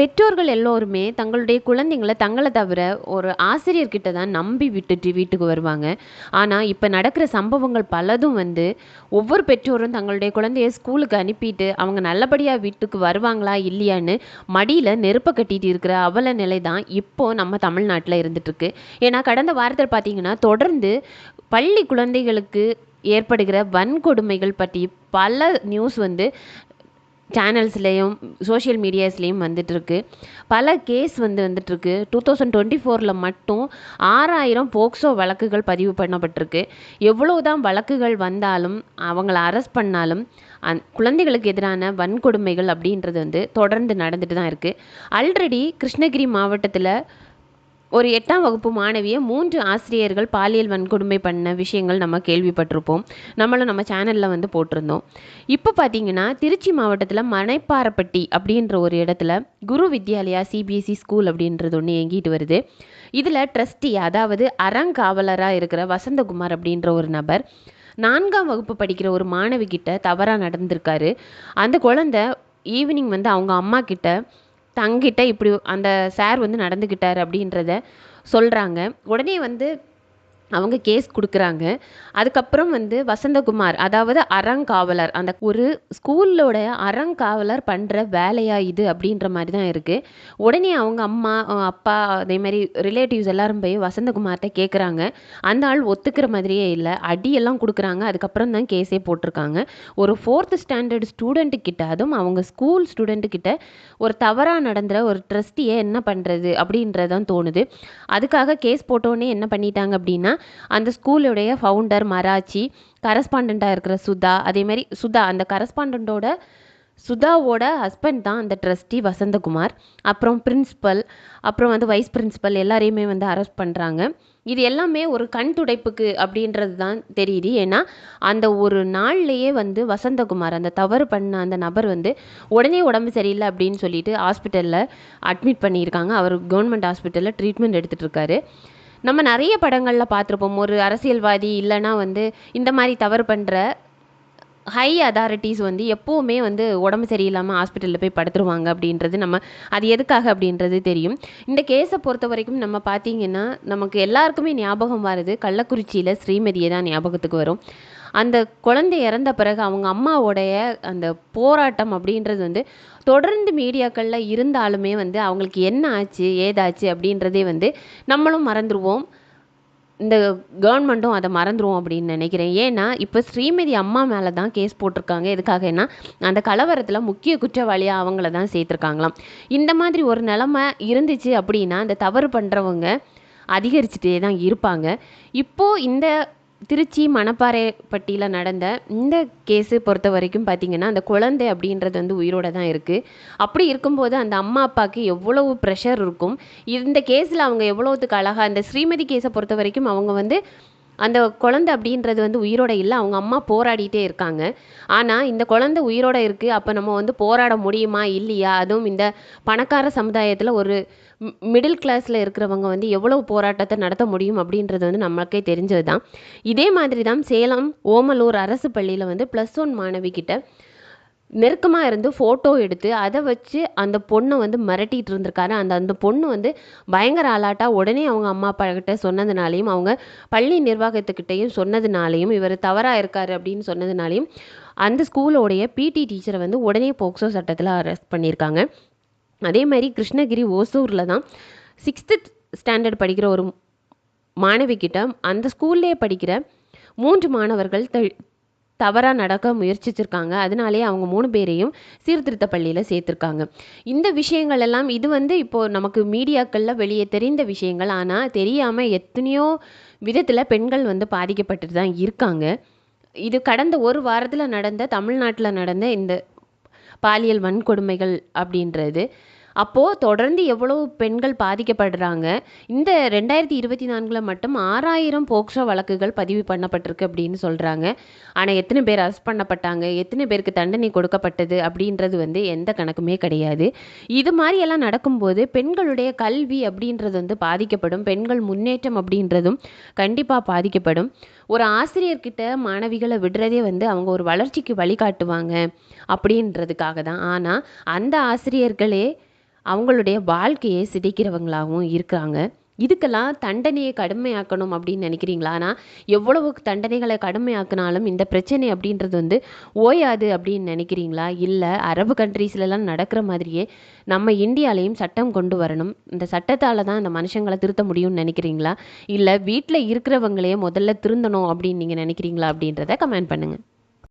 பெற்றோர்கள் எல்லோருமே தங்களுடைய குழந்தைங்கள தங்களை தவிர ஒரு ஆசிரியர்கிட்ட தான் நம்பி விட்டுட்டு வீட்டுக்கு வருவாங்க. ஆனால் இப்போ நடக்கிற சம்பவங்கள் பலதும் வந்து ஒவ்வொரு பெற்றோரும் தங்களுடைய குழந்தைய ஸ்கூலுக்கு அனுப்பிட்டு அவங்க நல்லபடியாக வீட்டுக்கு வருவாங்களா இல்லையான்னு மடியில் நெருப்பை கட்டிட்டு இருக்கிற அவல நிலை தான் இப்போ நம்ம தமிழ்நாட்டில் இருந்துகிட்ருக்கு ஏன்னா கடந்த வாரத்தில் பார்த்தீங்கன்னா தொடர்ந்து பள்ளி குழந்தைகளுக்கு ஏற்படுகிற வன்கொடுமைகள் பற்றி பல நியூஸ் வந்து சேனல்ஸ்லேயும் சோஷியல் மீடியாஸ்லேயும் வந்துட்டுருக்கு. பல கேஸ் வந்து வந்துட்டுருக்கு. டூ தௌசண்ட் டுவெண்ட்டி ஃபோரில் மட்டும் ஆறாயிரம் போக்சோ வழக்குகள் பதிவு பண்ணப்பட்டிருக்கு. எவ்வளோ தான் வழக்குகள் வந்தாலும் அவங்கள அரெஸ்ட் பண்ணாலும் அந் குழந்தைகளுக்கு எதிரான வன்கொடுமைகள் அப்படின்றது வந்து தொடர்ந்து நடந்துட்டு தான் இருக்குது ஆல்ரெடி கிருஷ்ணகிரி மாவட்டத்தில் ஒரு எட்டாம் வகுப்பு மாணவியை மூன்று ஆசிரியர்கள் பாலியல் வன்கொடுமை பண்ண விஷயங்கள் நம்ம கேள்விப்பட்டிருப்போம். நம்மளும் நம்ம சேனலில் வந்து போட்டிருந்தோம். இப்போ பார்த்தீங்கன்னா திருச்சி மாவட்டத்தில் மனைப்பாரப்பட்டி அப்படின்ற ஒரு இடத்துல குரு வித்யாலயா சிபிஎஸ்சி ஸ்கூல் அப்படின்றது ஒன்று இயங்கிட்டு வருது. இதில் ட்ரஸ்டி அதாவது அறங்காவலராக இருக்கிற வசந்தகுமார் அப்படின்ற ஒரு நபர் நான்காம் வகுப்பு படிக்கிற ஒரு மாணவி கிட்ட தவறாக நடந்திருக்காரு. அந்த குழந்தை ஈவினிங் வந்து அவங்க அம்மா கிட்ட தங்கிட்ட இப்படி அந்த சார் வந்து நடந்துக்கிட்டார் அப்படின்றத சொல்கிறாங்க உடனே வந்து அவங்க கேஸ் கொடுக்குறாங்க. அதுக்கப்புறம் வந்து வசந்தகுமார் அதாவது அறங்காவலர் அந்த ஒரு ஸ்கூலோட அறங்காவலர் பண்ணுற வேலையா இது அப்படின்ற மாதிரி தான் இருக்குது உடனே அவங்க அம்மா அப்பா அதே மாதிரி ரிலேட்டிவ்ஸ் எல்லாரும் போய் வசந்தகுமார்கிட்ட கேட்குறாங்க அந்த ஆள் ஒத்துக்கிற மாதிரியே இல்லை. அடியெல்லாம் கொடுக்குறாங்க. அதுக்கப்புறம் தான் கேஸே போட்டிருக்காங்க. ஒரு ஃபோர்த்து ஸ்டாண்டர்ட் ஸ்டூடெண்ட்டு கிட்ட அதுவும் அவங்க ஸ்கூல் ஸ்டூடெண்ட்டு கிட்ட ஒரு தவறாக நடந்துற ஒரு ட்ரஸ்டியை என்ன பண்ணுறது அப்படின்றதான் தோணுது. அதுக்காக கேஸ் போட்டோன்னே என்ன பண்ணிட்டாங்க அப்படின்னா அந்த ஸ்கூலுடைய ஃபவுண்டர் மராச்சி கரஸ்பாண்டண்ட்டாக இருக்கிற சுதா அதேமாரி சுதா அந்த கரஸ்பாண்டண்ட்டோட சுதாவோட ஹஸ்பண்ட் தான் அந்த ட்ரஸ்டி வசந்தகுமார். அப்புறம் பிரின்ஸிபல் அப்புறம் வந்து வைஸ் பிரின்ஸிபல் எல்லாரையுமே வந்து அரெஸ்ட் பண்ணுறாங்க இது எல்லாமே ஒரு கண் துடைப்புக்கு அப்படின்றது தான் தெரியுது. ஏன்னா அந்த ஒரு நாள்லேயே வந்து வசந்தகுமார் அந்த தவறு பண்ண அந்த நபர் வந்து உடனே உடம்பு சரியில்லை அப்படின்னு சொல்லிட்டு ஹாஸ்பிட்டலில் அட்மிட் பண்ணியிருக்காங்க. அவர் கவர்மெண்ட் ஹாஸ்பிட்டலில் ட்ரீட்மெண்ட் எடுத்துகிட்டு இருக்காரு. நம்ம நிறைய படங்களில் பார்த்துருப்போம். ஒரு அரசியல்வாதி இல்லைன்னா வந்து இந்த மாதிரி தவறு பண்ணுற ஹை அதாரிட்டிஸ் வந்து எப்போவுமே வந்து உடம்பு சரியில்லாமல் ஹாஸ்பிட்டலில் போய் படுத்துருவாங்க அப்படின்றது நம்ம அது எதுக்காக அப்படின்றது தெரியும். இந்த கேஸை பொறுத்த வரைக்கும் நம்ம பார்த்தீங்கன்னா நமக்கு எல்லாருக்குமே ஞாபகம் வருது கள்ளக்குறிச்சியில் ஸ்ரீமதியை தான் ஞாபகத்துக்கு வரும். அந்த குழந்தை இறந்த பிறகு அவங்க அம்மாவோடைய அந்த போராட்டம் அப்படின்றது வந்து தொடர்ந்து மீடியாக்களில் இருந்தாலுமே வந்து அவங்களுக்கு என்ன ஆச்சு ஏதாச்சு அப்படின்றதே வந்து நம்மளும் மறந்துடுவோம் இந்த கவர்மெண்ட்டும் அதை மறந்துடும் அப்படின்னு நினைக்கிறேன். ஏன்னா இப்போ ஸ்ரீமதி அம்மா மேலே தான் கேஸ் போட்டிருக்காங்க எதுக்காகன்னா அந்த கலவரத்தில் முக்கிய குற்றவாளியாக அவங்கள தான் சேர்த்துருக்காங்களாம். இந்த மாதிரி ஒரு நிலமை இருந்துச்சு அப்படின்னா அந்த தவறு பண்ணுறவங்க அதிகரிச்சுட்டே தான் இருப்பாங்க. இப்போது இந்த திருச்சி மணப்பாறைப்பட்டியில் நடந்த இந்த கேஸு பொறுத்த வரைக்கும் பார்த்தீங்கன்னா அந்த குழந்தை அப்படின்றது வந்து உயிரோட தான் இருக்குது அப்படி இருக்கும்போது அந்த அம்மா அப்பாவுக்கு எவ்வளவு ப்ரெஷர் இருக்கும்? இந்த கேஸில் அவங்க எவ்வளோத்துக்கு அழகாக அந்த ஸ்ரீமதி கேஸை பொறுத்த வரைக்கும் அவங்க வந்து அந்த குழந்தை அப்படின்றது வந்து உயிரோட இல்லை அவங்க அம்மா போராடிட்டே இருக்காங்க. ஆனால் இந்த குழந்தை உயிரோட இருக்குது அப்போ நம்ம வந்து போராட முடியுமா? இல்லையா? அதுவும் இந்த பணக்கார சமுதாயத்தில் ஒரு மிடில் கிளாஸில் இருக்கிறவங்க வந்து எவ்வளவு போராட்டத்தை நடத்த முடியும் அப்படின்றது வந்து நமக்கே தெரிஞ்சது தான் இதே மாதிரி தான் சேலம் ஓமலூர் அரசு பள்ளியில் வந்து ப்ளஸ் ஒன் மாணவிக்கிட்ட நெருக்கமாக இருந்து ஃபோட்டோ எடுத்து அதை வச்சு அந்த பொண்ணை வந்து மிரட்டிகிட்டு இருந்திருக்காரு. அந்த அந்த பொண்ணு வந்து பயங்கர ஆளாட்டா உடனே அவங்க அம்மா அப்பா கிட்ட சொன்னதுனாலையும் அவங்க பள்ளி நிர்வாகத்துக்கிட்டையும் சொன்னதுனாலையும் இவர் தவறாக இருக்கார் அப்படின்னு சொன்னதுனாலையும் அந்த ஸ்கூலோடைய பிடி டீச்சரை வந்து உடனே போக்சோ சட்டத்தில் அரெஸ்ட் பண்ணியிருக்காங்க. அதே மாதிரி கிருஷ்ணகிரி ஓசூரில் தான் சிக்ஸ்த்து ஸ்டாண்டர்ட் படிக்கிற ஒரு மாணவி கிட்ட அந்த ஸ்கூல்லேயே படிக்கிற மூன்று மாணவர்கள் த தவறாக நடக்க முயற்சிச்சிருக்காங்க. அதனாலே அவங்க மூணு பேரையும் சீர்திருத்த பள்ளியில் சேர்த்துருக்காங்க. இந்த விஷயங்கள் எல்லாம் இது வந்து இப்போது நமக்கு மீடியாக்களில் வெளியே தெரிந்த விஷயங்கள். ஆனால் தெரியாமல் எத்தனையோ விதத்தில் பெண்கள் வந்து பாதிக்கப்பட்டு தான் இருக்காங்க. இது கடந்த ஒரு வாரத்தில் நடந்த தமிழ்நாட்டில் நடந்த இந்த பாலியல் வன்கொடுமைகள் அப்படின்றது. அப்போது தொடர்ந்து எவ்வளோ பெண்கள் பாதிக்கப்படுறாங்க? இந்த ரெண்டாயிரத்தி இருபத்தி நான்கில் மட்டும் ஆறாயிரம் போக்சோ வழக்குகள் பதிவு பண்ணப்பட்டிருக்கு அப்படின்னு சொல்கிறாங்க ஆனால் எத்தனை பேர் அரெஸ்ட் பண்ணப்பட்டாங்க? எத்தனை பேருக்கு தண்டனை கொடுக்கப்பட்டது? அப்படின்றது வந்து எந்த கணக்குமே கிடையாது. இது மாதிரியெல்லாம் நடக்கும்போது பெண்களுடைய கல்வி அப்படின்றது வந்து பாதிக்கப்படும். பெண்கள் முன்னேற்றம் அப்படின்றதும் கண்டிப்பாக பாதிக்கப்படும். ஒரு ஆசிரியர்கிட்ட மாணவிகளை விடுறதே வந்து அவங்க ஒரு வளர்ச்சிக்கு வழிகாட்டுவாங்க அப்படின்றதுக்காக தான். ஆனால் அந்த ஆசிரியர்களே அவங்களுடைய வாழ்க்கையை சிதைக்கிறவங்களாகவும் இருக்கிறாங்க. இதுக்கெல்லாம் தண்டனையை கடுமையாக்கணும் அப்படின்னு நினைக்கிறீங்களா? ஆனால் எவ்வளவு தண்டனைகளை கடுமையாக்கினாலும் இந்த பிரச்சனை அப்படின்றது வந்து ஓயாது அப்படின்னு நினைக்கிறீங்களா? இல்லை அரபு கண்ட்ரீஸ்லலாம் நடக்கிற மாதிரியே நம்ம இந்தியாலையும் சட்டம் கொண்டு வரணும். இந்த சட்டத்தால் தான் இந்த மனுஷங்களை திருத்த முடியும்னு நினைக்கிறீங்களா? இல்லை வீட்டில் இருக்கிறவங்களே முதல்ல திருந்தணும் அப்படின்னு நீங்கள் நினைக்கிறீங்களா அப்படின்றத கமெண்ட் பண்ணுங்கள்